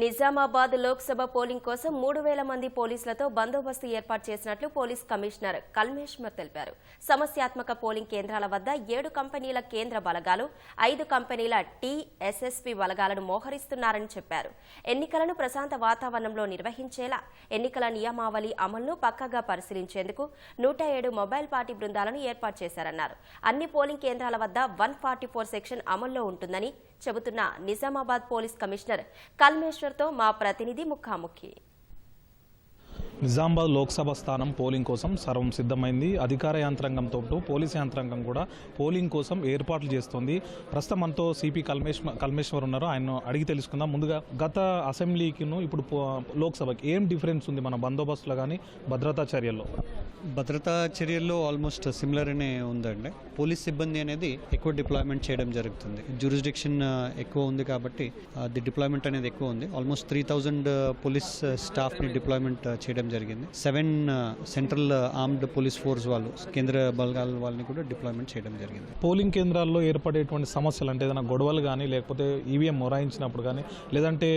Nizamabad Lok Sabha polling కోసం మూడు వేల మంది పోలీసులతో బందోబస్తు ఏర్పాటు చేసినట్లు పోలీస్ కమిషనర్ కల్మేశ్వర్ తెలిపారు. సమస్యాత్మక పోలింగ్ కేంద్రాల వద్ద ఏడు కంపెనీల కేంద్ర బలగాలు ఐదు కంపెనీల టీఎస్ఎస్పీ బలగాలను మోహరిస్తున్నారని చెప్పారు. ఎన్నికలను ప్రశాంత వాతావరణంలో నిర్వహించేలా ఎన్నికల నియమావళి అమలును పక్కగా పరిశీలించేందుకు నూట ఏడు మొబైల్ పార్టీ బృందాలను ఏర్పాటు చేశారన్నారు. అన్ని పోలింగ్ కేంద్రాల వద్ద వన్ ఫార్టీ ఫోర్ సెక్షన్ అమల్లో ఉంటుందని చెబుతున్న నిజామాబాద్ పోలీస్ కమిషనర్ కల్మేశ్వర్తో మా ప్రతినిధి ముఖాముఖి. నిజామాబాద్ లోక్సభ స్థానం పోలింగ్ కోసం సర్వం సిద్ధమైంది. అధికార యంత్రాంగంతో పోలీస్ యంత్రాంగం కూడా పోలింగ్ కోసం ఏర్పాట్లు చేస్తుంది. ప్రస్తుతం మనతో సిపి కల్మేశ్వర కల్మేశ్వర్ ఉన్నారు. ఆయన అడిగి తెలుసుకుందాం. ముందుగా గత అసెంబ్లీకిను ఇప్పుడు పో- లోక్సభకి ఏం డిఫరెన్స్ ఉంది మన బందోబస్తులో కానీ భద్రతా చర్యల్లో? భద్రతా చర్యల్లో ఆల్మోస్ట్ సిమిలర్ అనే ఉందండి. పోలీస్ సిబ్బంది అనేది ఎక్కువ డిప్లాయ్మెంట్ చేయడం జరుగుతుంది. జ్యూరిస్డిక్షన్ ఎక్కువ ఉంది కాబట్టి ది డిప్లాయ్మెంట్ అనేది ఎక్కువ ఉంది. ఆల్మోస్ట్ త్రీ థౌజండ్ పోలీస్ స్టాఫ్ని డిప్లాయ్మెంట్ చేయడం జరిగింది. Seven central armed police force వాళ్ళు కేంద్ర బలగాల వాళ్ళని కూడా డిప్లాయ్మెంట్ చేయడం జరిగింది. పోలింగ్ కేంద్రాల్లో ఏర్పడేటువంటి సమస్యలు అంటే ఏదైనా గొడవలు కానీ లేకపోతే ఈవీఎం మొరాయించినప్పుడు కానీ లేదంటే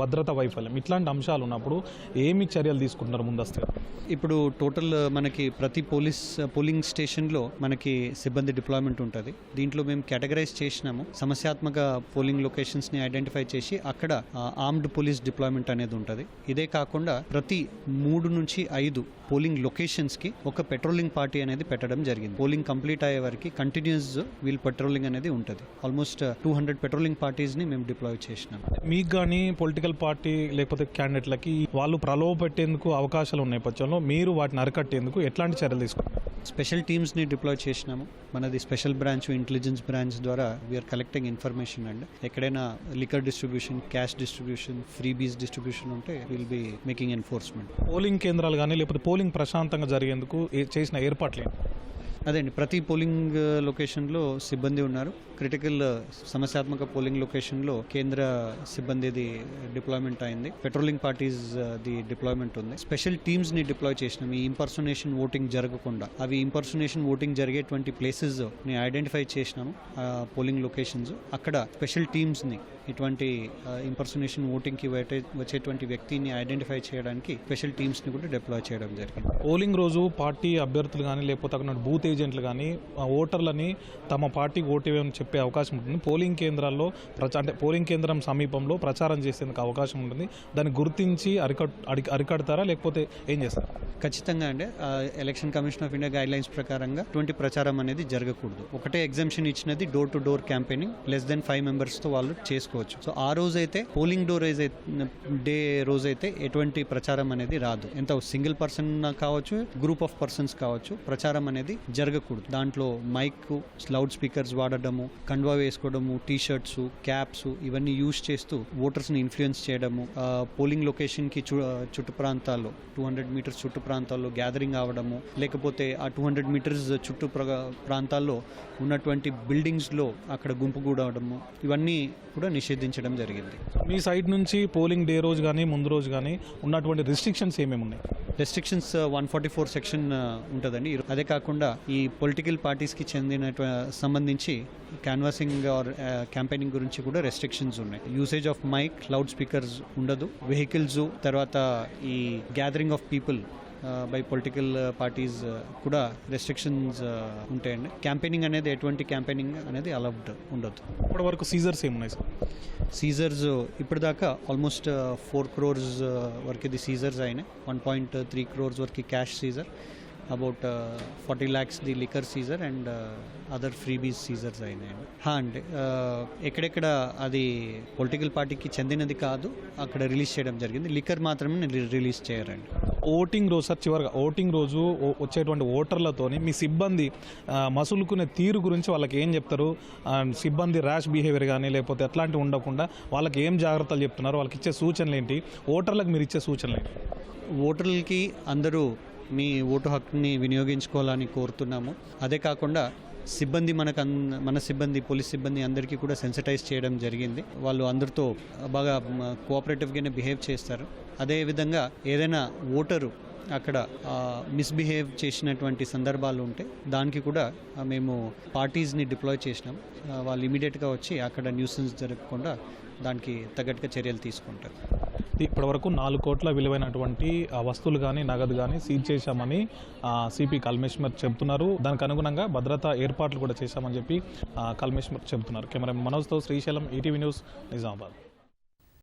భద్రతా వైఫల్యం ఇట్లాంటి అంశాలు ఉన్నప్పుడు ఏమి చర్యలు తీసుకుంటున్నారు ముందస్తుగా? ఇప్పుడు టోటల్ మనకి ప్రతి పోలీస్ పోలింగ్ స్టేషన్లో మనకి సిబ్బంది డిప్లాయ్మెంట్ ఉంటుంది. దీంట్లో మేము కేటగరైజ్ చేసినాము. సమస్యాత్మక పోలింగ్ లొకేషన్స్ని ఐడెంటిఫై చేసి అక్కడ ఆర్మ్డ్ పోలీస్ డిప్లాయ్మెంట్ అనేది ఉంటుంది. ఇదే కాకుండా ప్రతి మూడు నుంచి ఐదు పోలింగ్ లొకేషన్స్కి ఒక పెట్రోలింగ్ పార్టీ అనేది పెట్టడం జరిగింది. పోలింగ్ కంప్లీట్ అయ్యే వరకు కంటిన్యూస్ వీల్ పెట్రోలింగ్ అనేది ఉంటుంది. ఆల్మోస్ట్ టూ హండ్రెడ్ పెట్రోలింగ్ పార్టీస్ని మేము డిప్లాయ్ చేసినాం. మీకు కానీ పొలిటికల్ పార్టీ లేకపోతే క్యాండిడేట్లకి వాళ్ళు ప్రలోభ పెట్టేందుకు అవకాశాలు ఉన్న నేపథ్యంలో మీరు వాటిని అరికట్టేందుకు ఎట్లాంటి చర్యలు తీసుకుంటారు స్పెషల్ టీమ్స్ని డిప్లాయ్ చేసినాము. మనది స్పెషల్ బ్రాంచ్ ఇంటెలిజెన్స్ బ్రాంచ్ ద్వారా we are collecting information and. ఎక్కడైనా liquor distribution cash distribution freebies distribution ఉంటే will be making enforcement polling కేంద్రాలు కానీ లేకపోతే పోలింగ్ ప్రశాంతంగా జరిగేందుకు ఏ- చేసిన ఏర్పాట్లు అదేండి ప్రతి పోలింగ్ లొకేషన్లో సిబ్బంది ఉన్నారు. క్రిటికల్ సమస్యాత్మక పోలింగ్ లొకేషన్లో కేంద్ర సిబ్బందిది డిప్లాయ్మెంట్ అయింది. పెట్రోలింగ్ పార్టీస్ ది డిప్లాయ్మెంట్ ఉంది. స్పెషల్ టీమ్స్ని డిప్లాయ్ చేసినాం. ఈ ఇంపర్సనేషన్ ఓటింగ్ జరగకుండా. అవి ఇంపర్సనేషన్ ఓటింగ్ జరిగేటువంటి ప్లేసెస్ని ఐడెంటిఫై చేసినాము పోలింగ్ లొకేషన్స్. అక్కడ స్పెషల్ టీమ్స్ని ఇటువంటి ఇంపర్సనేషన్ ఓటింగ్కి వచ్చేటువంటి వ్యక్తిని ఐడెంటిఫై చేయడానికి స్పెషల్ టీమ్స్ని కూడా డిప్లాయ్ చేయడం జరిగింది. పోలింగ్ రోజు పార్టీ అభ్యర్థులు కానీ లేకపోతే అక్కడ బూత్ ఏజెంట్లు కానీ ఓటర్లని తమ పార్టీకి ఓటు చెప్పే అవకాశం ఉంటుంది. పోలింగ్ కేంద్రాల్లో ప్రచా అంటే పోలింగ్ కేంద్రం సమీపంలో ప్రచారం చేసేందుకు అవకాశం ఉంటుంది. దాన్ని గుర్తించి అరికట్ అరికడతారా? లేకపోతే ఏం చేస్తారు? ఖచ్చితంగా అండి. Election commission of India guidelines ప్రకారంగా ఇటువంటి ప్రచారం అనేది జరగకూడదు. ఒకటే ఎగ్జామ్షన్ ఇచ్చినది door to door campaigning less than five మెంబర్స్తో వాళ్ళు చేసుకోవచ్చు. సో ఆ రోజైతే పోలింగ్ డోర్ డే రోజైతే ఎటువంటి ప్రచారం అనేది రాదు. ఎంత సింగిల్ పర్సన్ కావచ్చు గ్రూప్ ఆఫ్ పర్సన్స్ కావచ్చు ప్రచారం అనేది జరగకూడదు. దాంట్లో మైక్ లౌడ్ స్పీకర్స్ వాడడము కండువా వేసుకోవడము టీ షర్ట్స్ క్యాప్స్ ఇవన్నీ యూజ్ చేస్తూ ఓటర్స్ని ఇన్ఫ్లుయెన్స్ చేయడము పోలింగ్ లొకేషన్కి చు- చుట్టు ప్రాంతాల్లో టూ హండ్రెడ్ మీటర్స్ చుట్టు ప్రాంతాల్లో గ్యాదరింగ్ అవ్వడము లేకపోతే ఆ టూ హండ్రెడ్ మీటర్స్ చుట్టూ ప్ర- ప్రాంతాల్లో ఉన్నటువంటి బిల్డింగ్స్లో అక్కడ గుంపు కూడవడము ఇవన్నీ కూడా నిషేధించడం జరిగింది. మీ సైడ్ నుంచి పోలింగ్ డే రోజు కానీ ముందు రోజు కానీ ఉన్నటువంటి రిస్ట్రిక్షన్స్ ఏమేమి ఉన్నాయి restrictions one forty four section ఉంటుందండి. అదే కాకుండా ఈ పొలిటికల్ పార్టీస్కి చెందిన సంబంధించి క్యాన్వాసింగ్ ఆర్ క్యాంపెయినింగ్ గురించి కూడా రెస్ట్రిక్షన్స్ ఉన్నాయి. Usage of mike loud speakers ఉండదు. వెహికల్స్ తర్వాత ఈ gathering of people by political parties కూడా రెస్ట్రిక్షన్స్ ఉంటాయండి. క్యాంపెయినింగ్ అనేది ఎటువంటి క్యాంపెయినింగ్ అనేది అలౌడ్ ఉండదు. ఇప్పటి వరకు సీజర్స్ ఏమున్నాయి సార్? సీజర్స్ ఇప్పటిదాకా ఆల్మోస్ట్ ఫోర్ క్రోర్స్ వరకు ఇది సీజర్స్ అయినాయి. వన్ పాయింట్ త్రీ క్రోర్స్ వరకు cash seizure about forty lakhs the liquor seizure and other freebies seizures అయినాయండి హా అండి uh, ఎక్కడెక్కడ అది పొలిటికల్ పార్టీకి చెందినది కాదు అక్కడ రిలీజ్ చేయడం జరిగింది. లికర్ మాత్రమే రిలీజ్ చేయరండి. ఓటింగ్ రోజు సార్ చివరిగా ఓటింగ్ రోజు వచ్చేటువంటి ఓటర్లతోని మీ సిబ్బంది మసులుకునే తీరు గురించి వాళ్ళకి ఏం చెప్తారు? సిబ్బంది ర్యాష్ బిహేవియర్ కానీ లేకపోతే అట్లాంటివి ఉండకుండా వాళ్ళకి ఏం జాగ్రత్తలు చెప్తున్నారు? వాళ్ళకి ఇచ్చే సూచనలు ఏంటి ఓటర్లకు మీరు ఇచ్చే సూచనలు ఏంటి ఓటర్లకి అందరూ మీ ఓటు హక్కుని వినియోగించుకోవాలని కోరుతున్నాము. అదే కాకుండా సిబ్బంది మనకు మన సిబ్బంది పోలీస్ సిబ్బంది అందరికీ కూడా సెన్సిటైజ్ చేయడం జరిగింది. వాళ్ళు అందరితో బాగా కోఆపరేటివ్గానే బిహేవ్ చేస్తారు. అదేవిధంగా ఏదైనా ఓటరు అక్కడ మిస్బిహేవ్ చేసినటువంటి సందర్భాలు ఉంటే దానికి కూడా మేము పార్టీస్ని డిప్లాయ్ చేసినాం. వాళ్ళు ఇమీడియట్గా వచ్చి అక్కడ న్యూసెన్స్ జరగకుండా దానికి తగ్గట్టుగా చర్యలు తీసుకుంటారు. ఇప్పటివరకు నాలుగు కోట్ల విలువైనటువంటి వస్తువులు కానీ నగదు కానీ సీజ్ చేశామని సిపి కల్మేశ్వర్ చెబుతున్నారు. దానికి అనుగుణంగా భద్రతా ఏర్పాట్లు కూడా చేశామని చెప్పి కల్మేశ్వర్ చెబుతున్నారు. కెమెరా మనోజ్తో శ్రీశైలం ఈటీవీ న్యూస్ నిజామాబాద్.